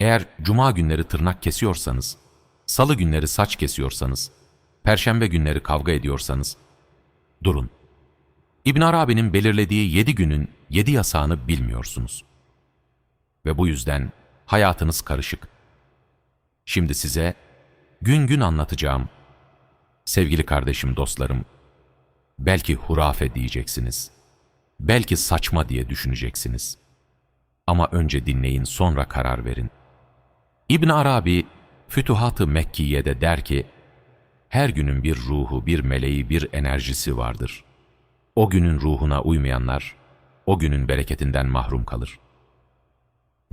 Eğer cuma günleri tırnak kesiyorsanız, salı günleri saç kesiyorsanız, perşembe günleri kavga ediyorsanız, durun. İbn Arabi'nin belirlediği yedi günün yedi yasağını bilmiyorsunuz. Ve bu yüzden hayatınız karışık. Şimdi size gün gün anlatacağım. Sevgili kardeşim, dostlarım, belki hurafe diyeceksiniz. Belki saçma diye düşüneceksiniz. Ama önce dinleyin, sonra karar verin. İbn Arabi, Fütuhat-ı Mekkiye'de der ki, her günün bir ruhu, bir meleği, bir enerjisi vardır. O günün ruhuna uymayanlar, o günün bereketinden mahrum kalır.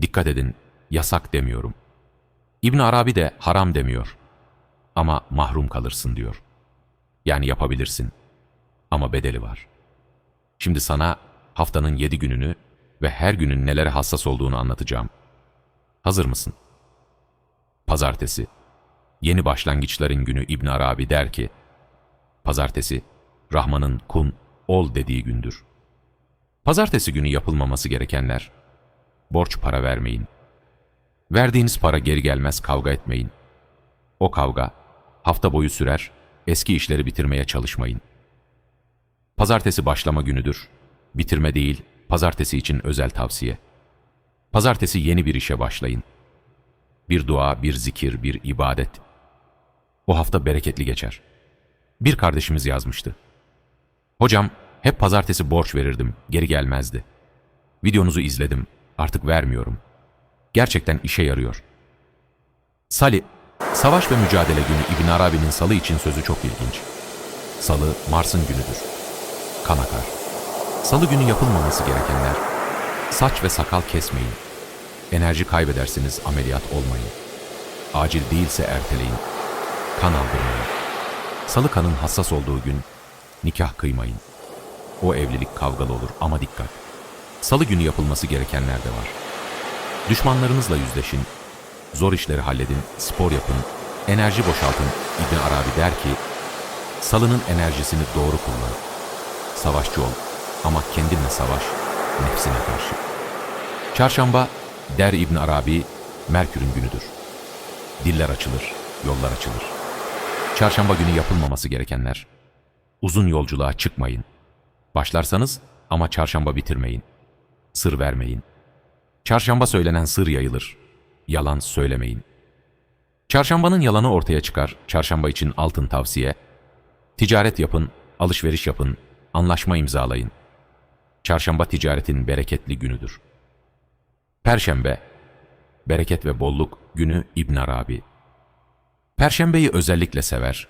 Dikkat edin, yasak demiyorum. İbn Arabi de haram demiyor. Ama mahrum kalırsın diyor. Yani yapabilirsin. Ama bedeli var. Şimdi sana haftanın yedi gününü ve her günün nelere hassas olduğunu anlatacağım. Hazır mısın? Pazartesi. Yeni başlangıçların günü İbn Arabi der ki, Pazartesi, Rahman'ın kun, ol dediği gündür. Pazartesi günü yapılmaması gerekenler, borç para vermeyin. Verdiğiniz para geri gelmez kavga etmeyin. O kavga, hafta boyu sürer, eski işleri bitirmeye çalışmayın. Pazartesi başlama günüdür. Bitirme değil, pazartesi için özel tavsiye. Pazartesi yeni bir işe başlayın. Bir dua, bir zikir, bir ibadet. O hafta bereketli geçer. Bir kardeşimiz yazmıştı. Hocam, hep pazartesi borç verirdim, geri gelmezdi. Videonuzu izledim, artık vermiyorum. Gerçekten işe yarıyor. Sali, savaş ve mücadele günü İbn Arabi'nin salı için sözü çok ilginç. Salı, Mars'ın günüdür. Kan akar. Salı günü yapılmaması gerekenler, saç ve sakal kesmeyin. Enerji kaybedersiniz, ameliyat olmayın. Acil değilse erteleyin. Kan aldırmayın. Salı kanın hassas olduğu gün nikah kıymayın. O evlilik kavgalı olur ama dikkat. Salı günü yapılması gerekenler de var. Düşmanlarınızla yüzleşin, zor işleri halledin, spor yapın, enerji boşaltın. İbn Arabi der ki, salının enerjisini doğru kullan. Savaşçı ol ama kendinle savaş, nefsine karşı. Çarşamba, der İbn Arabi, Merkür'ün günüdür. Diller açılır, yollar açılır. Çarşamba günü yapılmaması gerekenler. Uzun yolculuğa çıkmayın. Başlarsanız ama çarşamba bitirmeyin. Sır vermeyin. Çarşamba söylenen sır yayılır. Yalan söylemeyin. Çarşambanın yalanı ortaya çıkar. Çarşamba için altın tavsiye. Ticaret yapın, alışveriş yapın, anlaşma imzalayın. Çarşamba ticaretin bereketli günüdür. Perşembe, bereket ve bolluk günü İbn Arabi. Perşembeyi özellikle sever.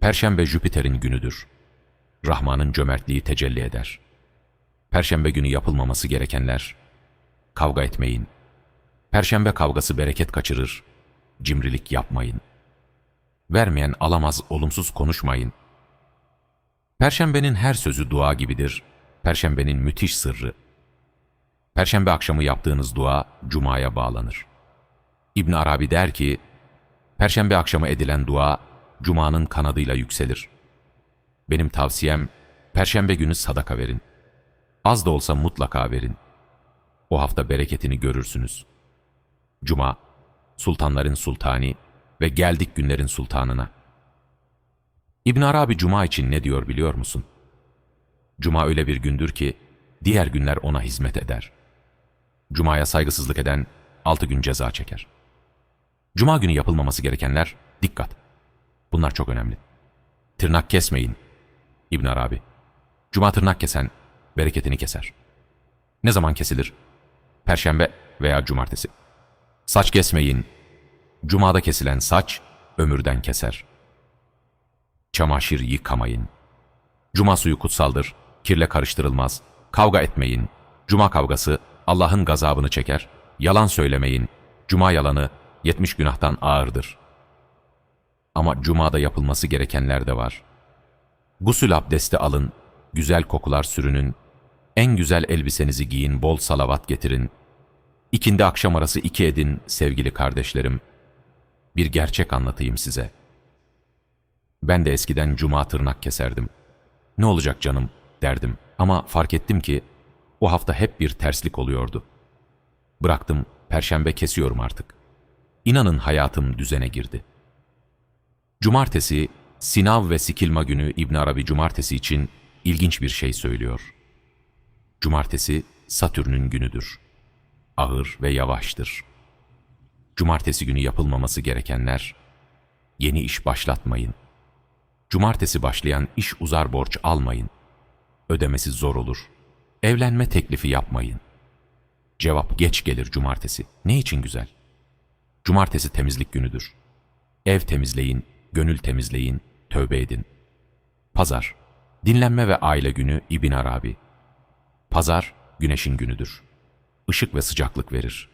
Perşembe Jüpiter'in günüdür. Rahman'ın cömertliği tecelli eder. Perşembe günü yapılmaması gerekenler, kavga etmeyin. Perşembe kavgası bereket kaçırır, cimrilik yapmayın. Vermeyen alamaz, olumsuz konuşmayın. Perşembenin her sözü dua gibidir. Perşembenin müthiş sırrı. Perşembe akşamı yaptığınız dua Cuma'ya bağlanır. İbn Arabi der ki, Perşembe akşamı edilen dua Cuma'nın kanadıyla yükselir. Benim tavsiyem, Perşembe günü sadaka verin. Az da olsa mutlaka verin. O hafta bereketini görürsünüz. Cuma, sultanların sultani ve geldik günlerin sultanına. İbn Arabi Cuma için ne diyor biliyor musun? Cuma öyle bir gündür ki diğer günler ona hizmet eder. Cuma'ya saygısızlık eden altı gün ceza çeker. Cuma günü yapılmaması gerekenler dikkat. Bunlar çok önemli. Tırnak kesmeyin. İbn Arabi. Cuma tırnak kesen bereketini keser. Ne zaman kesilir? Perşembe veya cumartesi. Saç kesmeyin. Cumada kesilen saç ömürden keser. Çamaşır yıkamayın. Cuma suyu kutsaldır, kirle karıştırılmaz. Kavga etmeyin. Cuma kavgası Allah'ın gazabını çeker. Yalan söylemeyin. Cuma yalanı 70 günahtan ağırdır. Ama cumada yapılması gerekenler de var. Gusül abdesti alın, güzel kokular sürünün, en güzel elbisenizi giyin, bol salavat getirin. İkindi akşam arası iki edin sevgili kardeşlerim. Bir gerçek anlatayım size. Ben de eskiden cuma tırnak keserdim. Ne olacak canım derdim ama fark ettim ki o hafta hep bir terslik oluyordu. Bıraktım, perşembe kesiyorum artık. İnanın hayatım düzene girdi. Cumartesi, Sinav ve Sikilma günü İbn Arabi cumartesi için ilginç bir şey söylüyor. Cumartesi Satürn'ün günüdür. Ağır ve yavaştır. Cumartesi günü yapılmaması gerekenler, yeni iş başlatmayın. Cumartesi başlayan iş uzar borç almayın. Ödemesi zor olur. Evlenme teklifi yapmayın. Cevap geç gelir cumartesi. Ne için güzel? Cumartesi temizlik günüdür. Ev temizleyin, gönül temizleyin, tövbe edin. Pazar, dinlenme ve aile günü İbn Arabi. Pazar, güneşin günüdür. Işık ve sıcaklık verir.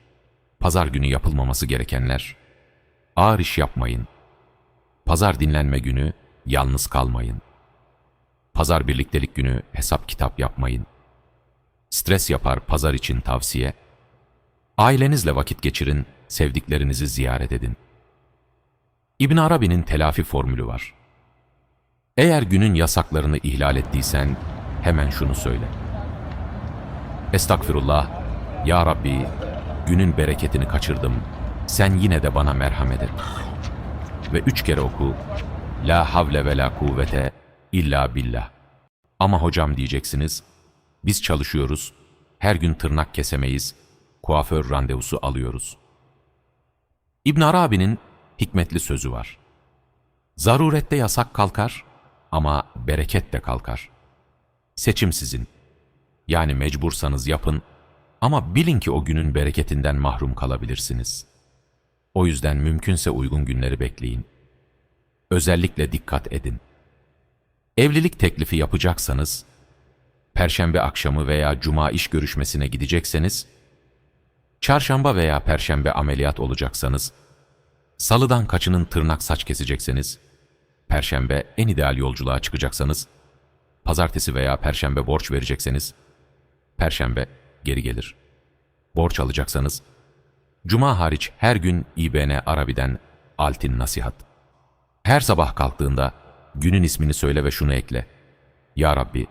Pazar günü yapılmaması gerekenler, ağır iş yapmayın. Pazar dinlenme günü, yalnız kalmayın. Pazar birliktelik günü hesap kitap yapmayın. Stres yapar pazar için tavsiye. Ailenizle vakit geçirin, sevdiklerinizi ziyaret edin. İbn Arabi'nin telafi formülü var. Eğer günün yasaklarını ihlal ettiysen hemen şunu söyle. Estağfirullah, Ya Rabbi, günün bereketini kaçırdım. Sen yine de bana merhamet et. Ve üç kere oku. La havle ve la kuvvete illa billah. Ama hocam diyeceksiniz, biz çalışıyoruz, her gün tırnak kesemeyiz, kuaför randevusu alıyoruz. İbn Arabi'nin hikmetli sözü var. Zarurette yasak kalkar ama bereket de kalkar. Seçim sizin. Yani mecbursanız yapın ama bilin ki o günün bereketinden mahrum kalabilirsiniz. O yüzden mümkünse uygun günleri bekleyin. Özellikle dikkat edin. Evlilik teklifi yapacaksanız, perşembe akşamı veya cuma iş görüşmesine gidecekseniz, çarşamba veya perşembe ameliyat olacaksanız, salıdan kaçının tırnak saç kesecekseniz, perşembe en ideal yolculuğa çıkacaksanız, pazartesi veya perşembe borç verecekseniz, perşembe geri gelir. Borç alacaksanız, cuma hariç her gün İBN Arabi'den Altin Nasihat. Her sabah kalktığında günün ismini söyle ve şunu ekle. Ya Rabbi,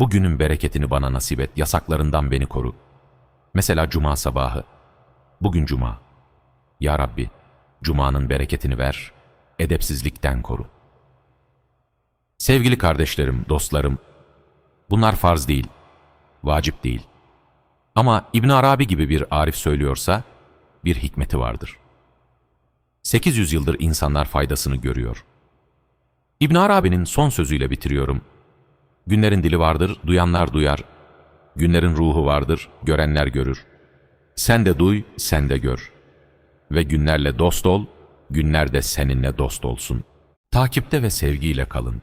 bu günün bereketini bana nasip et, yasaklarından beni koru. Mesela cuma sabahı. Bugün cuma. Ya Rabbi, cumanın bereketini ver, edepsizlikten koru. Sevgili kardeşlerim, dostlarım, bunlar farz değil, vacip değil. Ama İbn Arabi gibi bir arif söylüyorsa, bir hikmeti vardır. 800 yıldır insanlar faydasını görüyor. İbn Arabi'nin son sözüyle bitiriyorum. Günlerin dili vardır, duyanlar duyar. Günlerin ruhu vardır, görenler görür. Sen de duy, sen de gör. Ve günlerle dost ol, günler de seninle dost olsun. Takipte ve sevgiyle kalın.